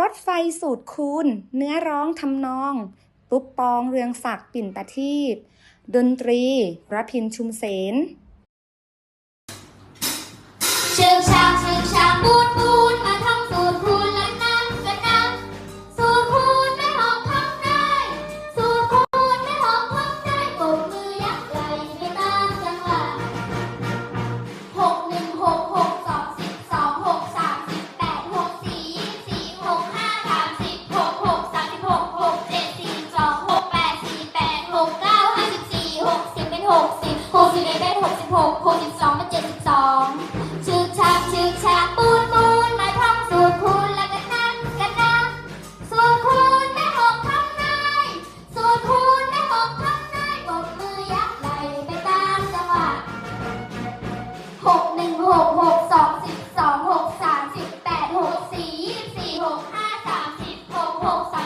รถไฟสูตรคูณ เนื้อร้องทำนองตุ๊บปองเรืองศักดิ์ปิ่นประทีปดนตรีระพินชุมเสน สิบหกสิบเอ็ดเป็นหกสิบหกหกสิบสองเป็นเจ็ดสิบสองชึกชักชึกชักปูนปูนมาท่องสูตรคูณแล้วก็นั่งกันนั่งสูตรคูณไม่หกท่องได้สูตรคูณไม่หกท่องได้ปรบมือยักไหลไปตามจังหวะหกหนึ่งหกหกสองสิบสองหกสามสิบแปดหกสี่ยี่สิบสี่หกห้าสามสิบหกหกสาม